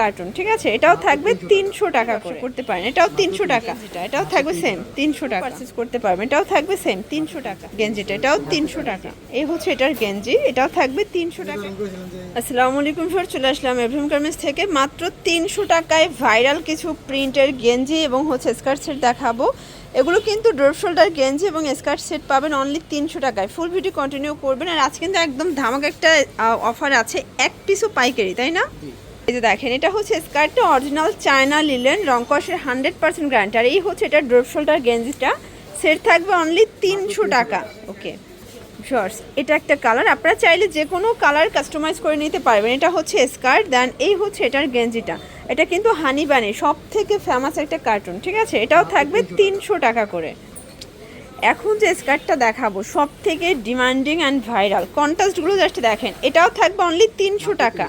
Cartoon ঠিক আছে? এটাও থাকবে তিনশো টাকা করে। করতে পারেন। এটাও তিনশো টাকা। যেটা এটাও থাকবে সেম তিনশো টাকা। পারচেস করতে পারবেন এটাও থাকবে সেম তিনশো টাকা। গেঞ্জিটা এটাও তিনশো টাকা। এই হচ্ছে এটার গেঞ্জি এটাও থাকবে তিনশো টাকা। আসসালামু আলাইকুম ফর চলে আসলাম এভরিম গার্মেন্টস থেকে। মাত্র তিনশো টাকায় ভাইরাল কিছু প্রিন্টের গেঞ্জি এবং হচ্ছে স্কার্ট সেট দেখাবো। এগুলো কিন্তু ডোর শোল্ডার গেঞ্জি এবং স্কার্ট সেট পাবেন অনলি তিনশো টাকায়। ফুল ভিডিও কন্টিনিউ করবেন। আর আজ কিন্তু একদম ধামাক একটা অফার আছে এক পিসও পাইকারি তাই না? এই যে দেখেন, এটা হচ্ছে স্কার্টটা অরিজিনাল চায়না লিলেন রংকসের হান্ড্রেড পার্সেন্ট গ্যারান্টি আর এই হচ্ছে এটা ড্রপ শোল্ডার গেঞ্জিটা। সেট থাকবে অনলি তিনশো টাকা। ওকে শর্টস এটা একটা কালার আপনারা চাইলে যে কোনো কালার কাস্টমাইজ করে নিতে পারবেন। এটা হচ্ছে স্কার্ট দেন এই হচ্ছে এটার গেঞ্জিটা। এটা কিন্তু হানি বানি সব থেকে ফেমাস একটা কার্টুন ঠিক আছে? এটাও থাকবে তিনশো টাকা করে। এখন যে স্কার্টটা দেখাবো সব থেকে ডিমান্ডিং অ্যান্ড ভাইরাল কন্ট্রাস্টগুলো জাস্ট দেখেন। এটাও থাকবে অনলি তিনশো টাকা।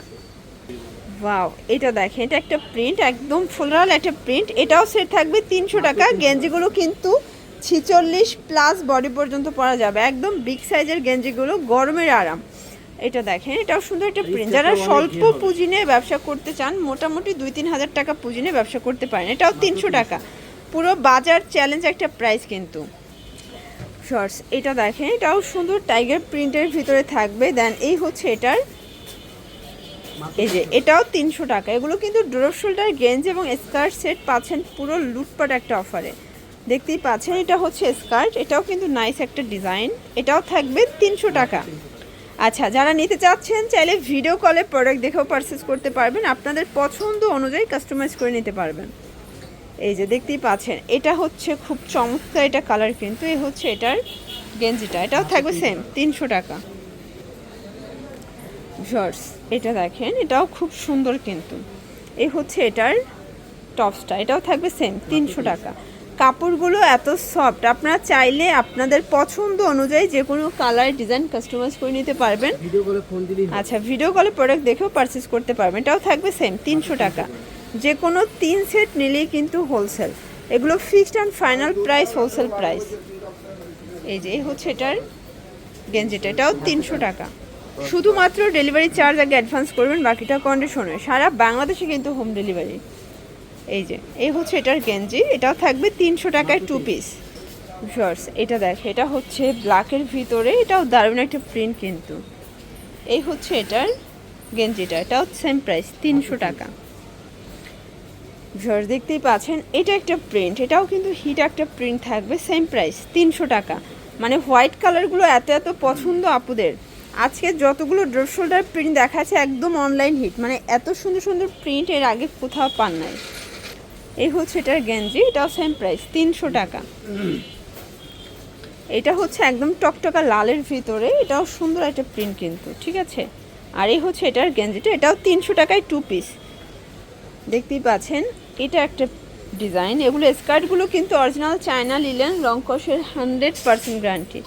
ওয়াও এটা দেখেন এটা একটা প্রিন্ট একদম ফুলরাল একটা প্রিন্ট এটাও সেট থাকবে তিনশো টাকা। গেঞ্জিগুলো কিন্তু ছিচল্লিশ প্লাস বডি পর্যন্ত পরা যাবে। একদম বিগ সাইজের গেঞ্জিগুলো গরমের আরাম। এটা দেখেন এটাও সুন্দর একটা প্রিন্ট যারা স্বল্প পুঁজি নিয়ে ব্যবসা করতে চান মোটামুটি দুই তিন হাজার টাকা পুঁজি নিয়ে ব্যবসা করতে পারেন। এটাও তিনশো টাকা। পুরো বাজার চ্যালেঞ্জ একটা প্রাইস কিন্তু। শর্টস এটা দেখেন এটাও সুন্দর টাইগার প্রিন্টের ভিতরে থাকবে। দেন এই হচ্ছে এটার এই যে, এটাও তিনশো টাকা। এগুলো কিন্তু ড্রপ শোল্ডার, গেঞ্জ এবং স্কার্ট সেট পাচ্ছেন পুরো লুটপাট একটা অফারে। দেখতেই পাচ্ছেন, এটা হচ্ছে স্কার্ট, এটাও কিন্তু নাইস একটা ডিজাইন। এটাও থাকবে তিনশো টাকা। আচ্ছা যারা নিতে চাচ্ছেন, চাইলে ভিডিও কলে প্রোডাক্ট দেখেও পারচেস করতে পারবেন। আপনাদের পছন্দ অনুযায়ী কাস্টমাইজ করে নিতে পারবেন। এই যে, দেখতেই পাচ্ছেন, এটা হচ্ছে খুব চমৎকার এটা কালার কিন্তু এই হচ্ছে এটার গেঞ্জিটা। এটাও থাকবে সেম তিনশো টাকা। জর্স এটা দেখেন এটাও খুব সুন্দর কিন্তু। এই হচ্ছে এটার টপসটা এটাও থাকবে সেম তিনশো টাকা। কাপড়গুলো এত সফট আপনারা চাইলে আপনাদের পছন্দ অনুযায়ী যে কোনো কালার ডিজাইন কাস্টমাইজ করে নিতে পারবেন। আচ্ছা ভিডিও কলে প্রোডাক্ট দেখেও পারচেস করতে পারবেন। এটাও থাকবে সেম তিনশো টাকা। যে কোনো তিন সেট নিলেই কিন্তু হোলসেল এগুলো fixed and final price wholesale price এই যে এই হচ্ছে এটার গেঞ্জিটা এটাও তিনশো টাকা। শুধুমাত্র ডেলিভারি চার্জ আগে অ্যাডভান্স করবেন বাকিটা কন্ডিশনে সারা বাংলাদেশে কিন্তু হোম ডেলিভারি এই যে এই হচ্ছে এটার গেঞ্জি। এটাও থাকবে তিনশো টাকায় টু পিস শর্টস এটা দেখ এটা হচ্ছে ব্ল্যাকের ভিতরে এটাও দারুণ একটা প্রিন্ট কিন্তু। এই হচ্ছে এটার গেঞ্জিটা এটাও সেম প্রাইস তিনশো টাকা। ভিউয়ার্স দেখতেই পাচ্ছেন এটা একটা প্রিন্ট এটাও কিন্তু হিট একটা প্রিন্ট থাকবে সেম প্রাইস তিনশো টাকা। মানে হোয়াইট কালারগুলো এত এত পছন্দ আপুদের। আজকে যতগুলো ড্রপ শোল্ডার প্রিন্ট দেখাচ্ছে, একদম অনলাইন হিট মানে এত সুন্দর সুন্দর প্রিন্ট এর আগে কোথাও পান নাই। এই হচ্ছে এটার গেঞ্জি, এটাও সেম প্রাইস তিনশো টাকা। এটা হচ্ছে একদম টকটকা লালের ভিতরে, এটাও সুন্দর একটা প্রিন্ট কিন্তু, ঠিক আছে? আর এই হচ্ছে এটার গেঞ্জিটা, এটাও তিনশো টাকায় টু পিস দেখতেই পাচ্ছেন, এটা একটা ডিজাইন এগুলো স্কার্টগুলো কিন্তু অরিজিনাল চায়না লিলেন লংকসের হান্ড্রেড পার্সেন্ট গ্যারান্টি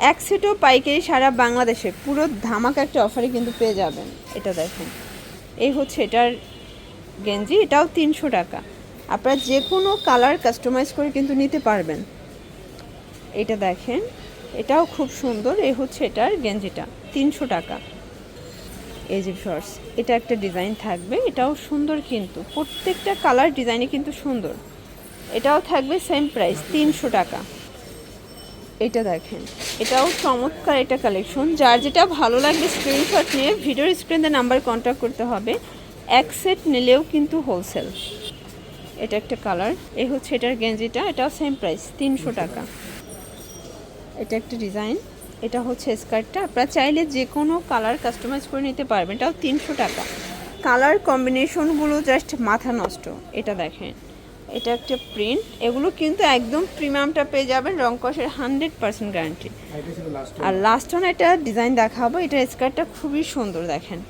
এক সেটও পাইকারি সারা বাংলাদেশে। পুরো ধামাকা একটা অফারে কিন্তু পেয়ে যাবেন। এটা দেখেন। এই হচ্ছে এটার গেঞ্জি, এটাও তিনশো টাকা। আপনারা যে কোনো কালার কাস্টমাইজ করে কিন্তু নিতে পারবেন। এটা দেখেন, এটাও খুব সুন্দর। এই হচ্ছে এটার গেঞ্জিটা, তিনশো টাকা। এই যে শর্টস এটা একটা ডিজাইন থাকবে। এটাও সুন্দর কিন্তু। প্রত্যেকটা কালার ডিজাইনে কিন্তু সুন্দর। এটাও থাকবে সেম প্রাইস তিনশো টাকা। এটা দেখেন। এটাও চমৎকার এটা কালেকশন যার যেটা ভালো লাগবে স্ক্রিনশট নিয়ে ভিডিওর স্ক্রিনে নাম্বার কন্ট্যাক্ট করতে হবে। এক সেট নিলেও কিন্তু হোলসেল এটা একটা কালার এই হচ্ছে এটার গেঞ্জিটা। এটাও সেম প্রাইস তিনশো টাকা। এটা একটা ডিজাইন এটা হচ্ছে স্কার্টটা আপনারা চাইলে যে কোনো কালার কাস্টমাইজ করে নিতে পারবেন। এটাও তিনশো টাকা। কালার কম্বিনেশনগুলো জাস্ট মাথা নষ্ট। এটা দেখেন। এটা একটা প্রিন্ট এগুলো কিন্তু একদম প্রিমিয়ামটা পেয়ে যাবেন রং কষের হান্ড্রেড পার্সেন্ট গ্যারান্টি আর লাস্ট ওয়ান এটা ডিজাইন দেখাবো এটা স্কার্টটা খুবই সুন্দর দেখেন।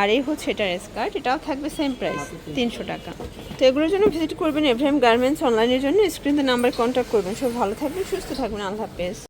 আর এই হচ্ছে এটার স্কার্ট এটাও থাকবে সেম প্রাইস তিনশো টাকা। তো এগুলোর জন্য ভিজিট করবেন এভ্রাহিম গার্মেন্টস অনলাইনের জন্য স্ক্রিনতে নাম্বার কন্ট্যাক্ট করবেন। সব ভালো থাকবেন সুস্থ থাকবেন আল্লাহ হাফেজ।